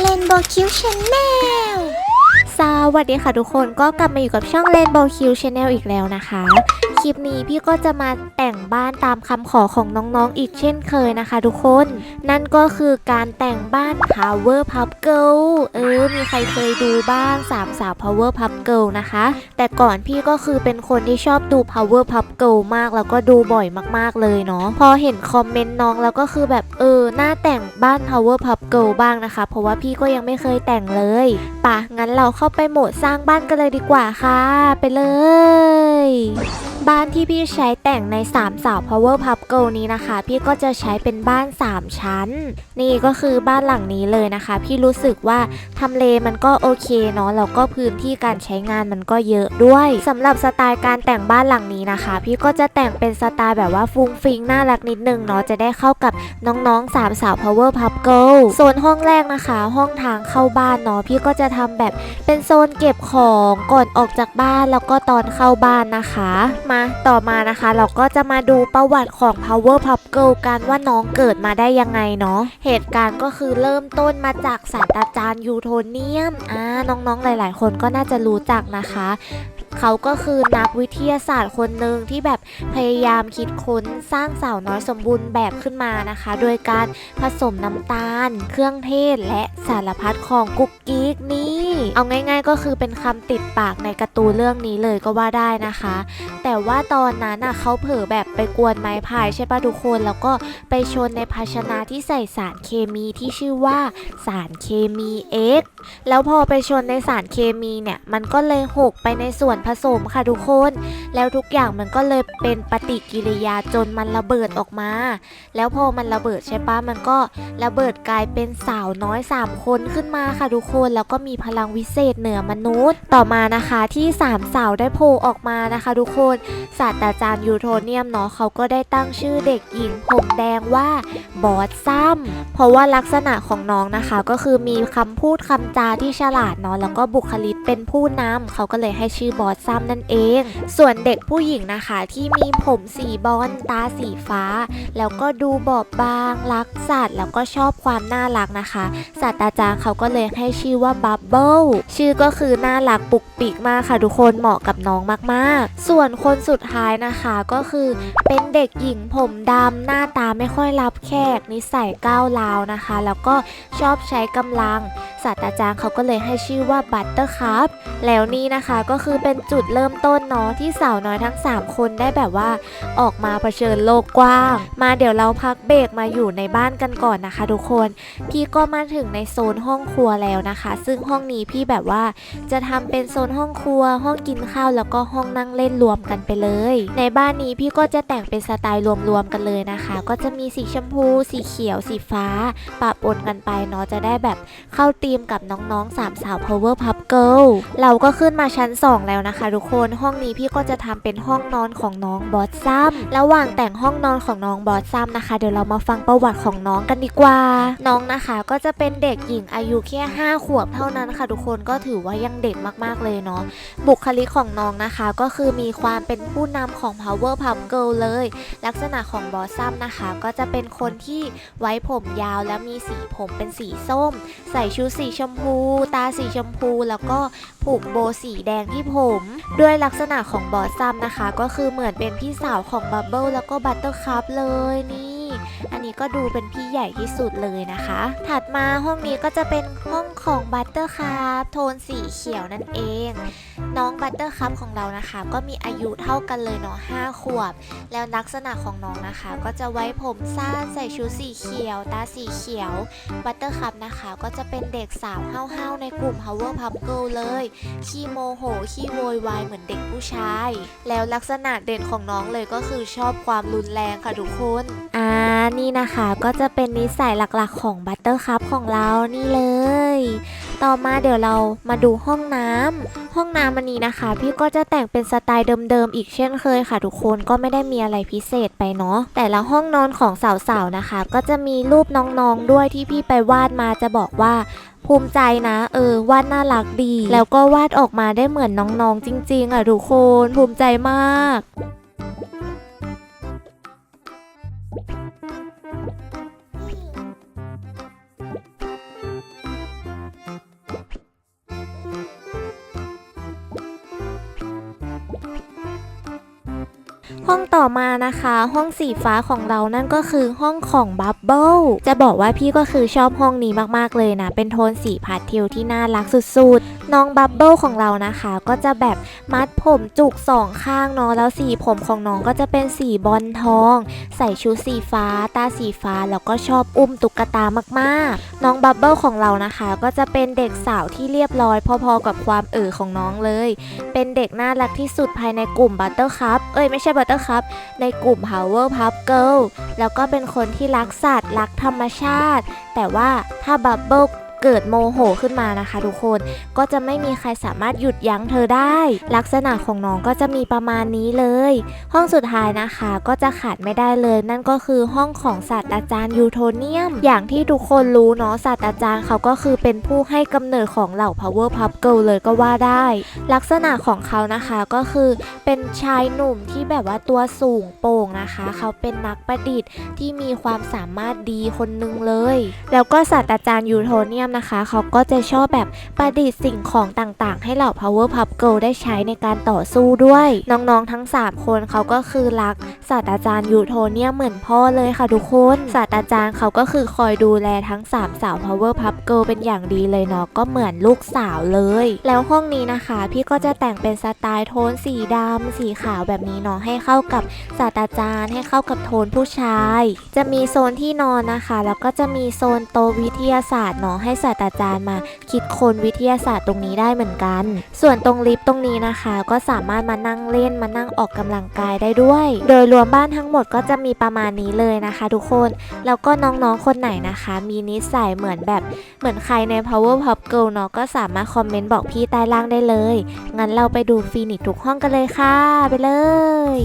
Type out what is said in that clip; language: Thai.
เลนโบคิวชาแนลสวัสดีค่ะทุกคนก็กลับมาอยู่กับช่อง Rainbow Q Channel อีกแล้วนะคะ คลิปนี้พี่ก็จะมาแต่งบ้านตามคำขอของน้องๆอีกเช่นเคยนะคะทุกคน นั่นก็คือการแต่งบ้าน Power Pup Girl เออ มีใครเคยดูบ้างสามสาว Power Pup Girl นะคะ แต่ก่อนพี่ก็คือเป็นคนที่ชอบดู Power Pup Girl มากแล้วก็ดูบ่อยมากๆเลยเนาะพอเห็นคอมเมนต์น้องแล้วก็คือแบบเออหน้าแต่ง บ้าน Power Pop Girl บ้างนะคะ เพราะว่าพี่ก็ยังไม่เคยแต่งเลยปะงั้นเราเข้าไปโหมดสร้างบ้านกันเลยดีกว่าค่ะ ไปเลย บ้านที่พี่ใช้แต่งใน3สาว Power Pup Girl นี้นะคะ พี่ก็จะใช้เป็นบ้าน 3 ชั้น นี่ก็คือบ้านหลังนี้เลยนะคะ พี่รู้สึกว่าทำเลมันก็โอเคเนาะแล้วก็พื้นที่การใช้งานมันก็เยอะด้วยสำหรับสไตล์การแต่งบ้านหลังนี้นะคะ พี่ก็จะแต่งเป็นสไตล์แบบว่าฟุ้งฟิงน่ารักนิดนึงเนาะจะได้เข้ากับน้องๆสามสาว Power Pup Girl โซนห้องแรกนะคะ ห้องทางเข้าบ้านเนาะพี่ก็จะทำแบบเป็นโซนเก็บของก่อนออกจากบ้านแล้วก็ตอนเข้าบ้านนะคะมาต่อมานะคะ เราก็จะมาดูประวัติของ Power Pop Girl กันว่าน้องเกิดมาได้ยังไงเนาะเหตุการณ์ก็คือเริ่มต้นมาจากศาสตราจารย์ยูโทเนียมอ่าน้องๆหลาย ๆ คนก็น่าจะรู้จักนะคะ เขาก็คือนักวิทยาศาสตร์คนหนึ่งที่แบบพยายามคิดค้นสร้างสาวน้อยสมบูรณ์แบบขึ้นมานะคะ โดยการผสมน้ำตาล เครื่องเทศ และสารพัดของกุ๊กกิ๊กนี่ เอาง่าย ๆ ก็คือเป็นคำติดปากในการ์ตูนเรื่องนี้เลยก็ว่าได้นะคะ แต่ว่าตอนนั้นอะเขาเผลอแบบไปกวนไม้พายใช่ปะทุกคน แล้วก็ไปชนในภาชนะที่ใส่สารเคมีที่ชื่อว่าสารเคมี X แล้วพอไปชนในสารเคมีเนี่ยมันก็เลยหกไปในส่วนผสมค่ะทุกคน แล้วทุกอย่างมันก็เลยเป็นปฏิกิริยาจนมันระเบิดออกมา แล้วพอมันระเบิดใช่ปะมันก็ระเบิดกลายเป็นสาวน้อยสามคนขึ้นมาค่ะทุกคนแล้วก็มีพลังวิเศษเหนือมนุษย์ ต่อมานะคะที่สามสาวได้โผล่ออกมานะคะ ทุกคนศาสตราจารย์ยูโทเนียมเนาะเขาก็ได้ตั้งชื่อเด็กหญิงผมแดงว่าบอสซัมเพราะว่าลักษณะของน้องนะคะก็คือมีคำพูดคำจาที่ฉลาดเนาะแล้วก็บุคลิกเป็นผู้นำเขาก็เลยให้ชื่อบอสซัมนั่นเอง ส่วนเด็กผู้หญิงนะคะที่มีผมสีบอลตาสีฟ้า แล้วก็ดูบอบบาง รักสัตว์ แล้วก็ชอบความน่ารักนะคะศาสตราจารย์เขาก็เลยให้ชื่อว่าบับเบิลชื่อก็คือน่ารักปุกปิกมากค่ะทุกคนเหมาะกับน้องมากๆ ส่วนคนสุดท้ายนะคะก็คือเป็นเด็กหญิงผมดำหน้าตาไม่ค่อยรับแขกนิสัยก้าวร้าวนะคะ แล้วก็ชอบใช้กำลัง ศาสตราจารย์เขาก็เลยให้ชื่อว่าบัตเตอร์คัพแล้วนี่นะคะก็คือเป็นจุดเริ่มต้นเนาะที่สาวน้อยทั้ง 3 คนได้แบบว่าออกมาเผชิญโลกกว้าง มาเดี๋ยวเราพักเบรกมาอยู่ในบ้านกันก่อนนะคะ ทุกคน พี่ก็มาถึงในโซนห้องครัวแล้วนะคะ ซึ่งห้องนี้พี่แบบว่าจะทำเป็นโซนห้องครัว ห้องกินข้าวแล้วก็ห้องนั่งเล่นรวมกันไปเลย ในบ้านนี้พี่ก็จะแต่งเป็นสไตล์รวมๆกันเลยนะคะ ก็จะมีสีชมพู สีเขียว สีฟ้าปะปนกันไปเนาะจะได้แบบเข้าธีมกับน้องๆสามสาว Power Pup Girl เราก็ขึ้นมาชั้น 2 แล้วนะคะ ทุกคนห้องนี้พี่ก็จะทำเป็นห้องนอนของน้องบอสซัมระหว่างแต่งห้องนอนของน้องบอสซัมนะคะ เดี๋ยวเรามาฟังประวัติของน้องกันดีกว่า น้องนะคะก็จะเป็นเด็กหญิงอายุแค่5ขวบเท่านั้นค่ะ ทุกคนก็ถือว่ายังเด็กมากๆเลยเนาะบุคลิกของน้องนะคะก็คือมีความเป็นผู้นำของ Power Pup Girl เลย ลักษณะของบอสซัมนะคะ ก็จะเป็นคนที่ไว้ผมยาวและมีสีผมเป็นสีส้ม ใส่ชุดสีีชมพู ตาสีชมพู แล้วก็ผูกโบสีแดงที่ผม ด้วยลักษณะของบอสซัมนะคะ ก็คือเหมือนเป็นพี่สาวของบับเบิลแล้วก็บัตเตอร์คัพเลยนี่ อันนี้ก็ดูเป็นพี่ใหญ่ที่สุดเลยนะคะ ถัดมาห้องนี้ก็จะเป็นห้องของบัตเตอร์คัพโทนสีเขียวนั่นเอง น้องบัตเตอร์คัพของเรานะคะ ก็มีอายุเท่ากันเลยเนาะ5ขวบ แล้วลักษณะของน้องนะคะ ก็จะไว้ผมสั้นใส่ชุดสีเขียว ตาสีเขียวบัตเตอร์คัพนะคะ ก็จะเป็นเด็กสาวห้าวๆในกลุ่ม Power Pup Girl เลยขี้โมโหขี้โวยวายเหมือนเด็กผู้ชาย แล้วลักษณะเด่นของน้องเลยก็คือชอบความรุนแรงค่ะทุกคนอ่า นี่นะคะ ก็จะเป็นนิสัยหลักๆของบัตเตอร์คัพของเรานี่เลย ต่อมาเดี๋ยวเรามาดูห้องน้ำห้องน้ำอันนี้นะคะ พี่ก็จะแต่งเป็นสไตล์เดิมๆอีกเช่นเคยค่ะทุกคนก็ไม่ได้มีอะไรพิเศษไปเนาะแต่ละห้องนอนของสาวๆนะคะ ก็จะมีรูปน้องๆด้วยที่พี่ไปวาดมาจะบอกว่าภูมิใจนะเออวาดน่ารักดี แล้วก็วาดออกมาได้เหมือนน้องๆจริง ๆอะทุกคนภูมิใจมาก Kong. ต่อมานะคะ ห้องสีฟ้าของเรานั่นก็คือห้องของบับเบิลจะบอกว่าพี่ก็คือชอบห้องนี้มากๆเลยนะ เป็นโทนสีพาสเทลที่น่ารักสุดๆ น้องบับเบิลของเรานะคะ ก็จะแบบมัดผมจุกสองข้างเนาะแล้วสีผมของน้องก็จะเป็นสีบอลทอง ใส่ชุดสีฟ้า ตาสีฟ้าแล้วก็ชอบอุ้มตุ๊กตามากๆ น้องบับเบิลของเรานะคะ ก็จะเป็นเด็กสาวที่เรียบร้อยพอๆกับความเอ๋อของน้องเลย เป็นเด็กน่ารักที่สุดภายในกลุ่มบัตเตอร์คัพเอ้ยไม่ใช่บัตเตอร์คัพในกลุ่ม Power Pup Girl แล้วก็เป็นคนที่รักสัตว์ รักธรรมชาติ แต่ว่าถ้าบับเบิล เกิดโมโหขึ้นมานะคะทุกคนก็จะไม่มีใครสามารถหยุดยั้งเธอได้ ลักษณะของน้องก็จะมีประมาณนี้เลย ห้องสุดท้ายนะคะก็จะขาดไม่ได้เลย นั่นก็คือห้องของศาสตราจารย์ยูโทเนียม อย่างที่ทุกคนรู้เนาะศาสตราจารย์เขาก็คือเป็นผู้ให้กำเนิดของเหล่า Power Pup Girl เลยก็ว่าได้ ลักษณะของเขานะคะก็คือเป็นชายหนุ่มที่แบบว่าตัวสูงโป่งนะคะ เขาเป็นนักประดิษฐ์ที่มีความสามารถดีคนหนึงเลย แล้วก็ศาสตราจารย์ยูโทเนียมนะคะ เขาก็จะชอบแบบประดิษฐ์สิ่งของต่างๆ ให้เหล่า Power Pup Girl ได้ใช้ในการต่อสู้ด้วย น้องๆทั้ง 3 คนเขาก็คือรักศาสตราจารย์ยูโทเนียเหมือนพ่อเลยค่ะทุกคนศาสตราจารย์เขาก็คือคอยดูแลทั้ง 3 สาว Power Pup Girl เป็นอย่างดีเลยเนาะก็เหมือนลูกสาวเลย แล้วห้องนี้นะคะ พี่ก็จะแต่งเป็นสไตล์โทนสีดำสีขาวแบบนี้เนาะให้เข้ากับศาสตราจารย์ให้เข้ากับโทนผู้ชาย จะมีโซนที่นอนนะคะ แล้วก็จะมีโซนโตวิทยาศาสตร์เนาะให้ศาสตราจารย์มาคิดค้นวิทยาศาสตร์ตรงนี้ได้เหมือนกัน ส่วนตรงลิฟต์ตรงนี้นะคะ ก็สามารถมานั่งเล่นมานั่งออกกำลังกายได้ด้วย โดยรวมบ้านทั้งหมดก็จะมีประมาณนี้เลยนะคะ ทุกคนแล้วก็น้องๆคนไหนนะคะ มีนิสัยเหมือนแบบเหมือนใครใน Power Pop Girl เนาะก็สามารถคอมเมนต์บอกพี่ใต้ล่างได้เลยงั้นเราไปดูฟีนิกทุกห้องกันเลยค่ะ ไปเลย